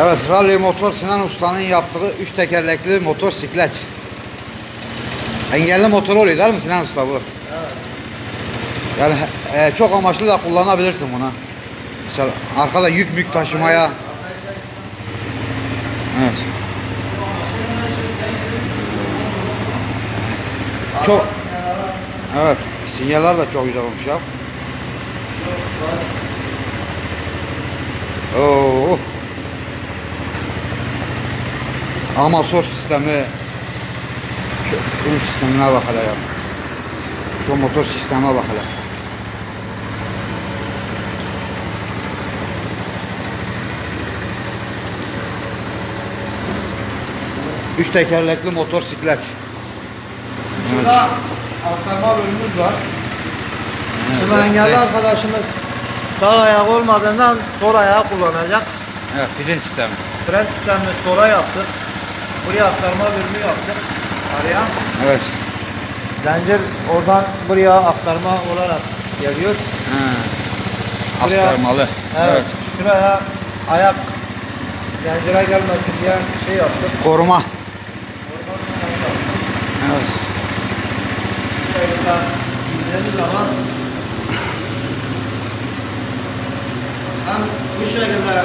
Evet, Rally Motor Sinan Usta'nın yaptığı üç tekerlekli motosiklet. Engelli motor oluyor değil mi Sinan Usta bu? Yani e, çok amaçlı da kullanabilirsin buna. Mesela arkada yük mük taşımaya. Evet. Çok Evet, sinyaller de çok güzel olmuş ya. Amasör sistemi şu, bunun sistemine bak hele ya. Şu motor sisteme bak hele. Üç tekerlekli motosiklet. Şurada aktarma bölümümüz var. Şurada engelli arkadaşımız sağ ayak olmadığından sol ayağı kullanacak. Evet, fren sistemi. Fren sistemini sola yaptık. Buraya aktarma bölümü yaptık. Araya. Evet. Zincir oradan buraya aktarma olarak geliyor. Ha. Buraya- Aktarmalı. Evet. Şuraya ayak zincire gelmesin diye şey yaptık. Koruma. Evet. Şöyle izlediği zaman hem bu şekilde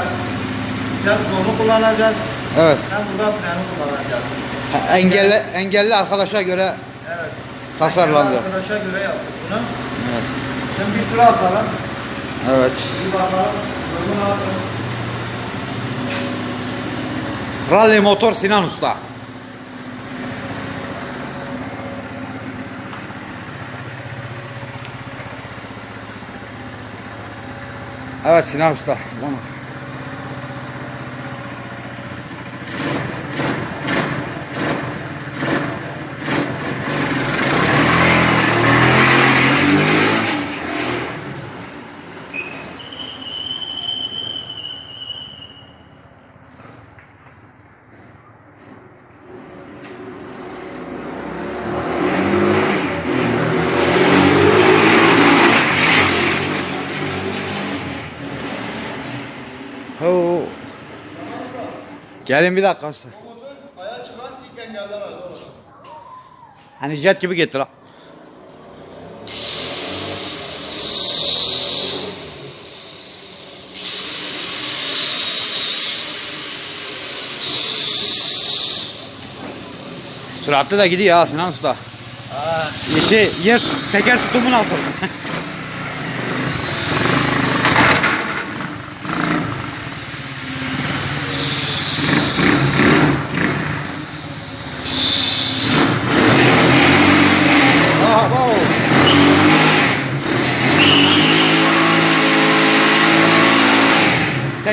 vites kolu kullanacağız. Evet. Hem burada freni kullanacağız. Ha, Engelli, engelli arkadaşa göre Evet. tasarlandı. Arkadaşa göre yaptık bunu. Evet. Şimdi bir tur atalım. Evet. Bir bakalım. Durumu nasıl? Rally motor Sinan Usta. Evet Sinan Usta. Tamam. Gelin bir dakika. Aya çıkan ilk engeller olur. Hani jet gibi getir ha. Süratli de gidiyor ha Sinan Usta. Ha. Şey, yer teker tutumu nasıl?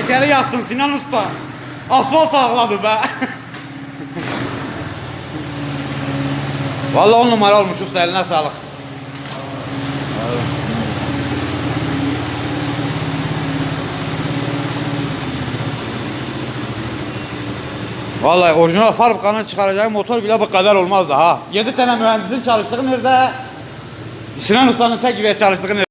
Tekeri yaktın Sinan Usta. Asfalt sağladı be. Vallahi on numara olmuş usta eline sağlık. Vallahi orijinal fabrikanın çıkaracağı motor bile bu kadar olmazdı ha. 7 tane mühendisin çalıştığı nerede? Sinan Usta'nın tek gibi çalıştığı nerede?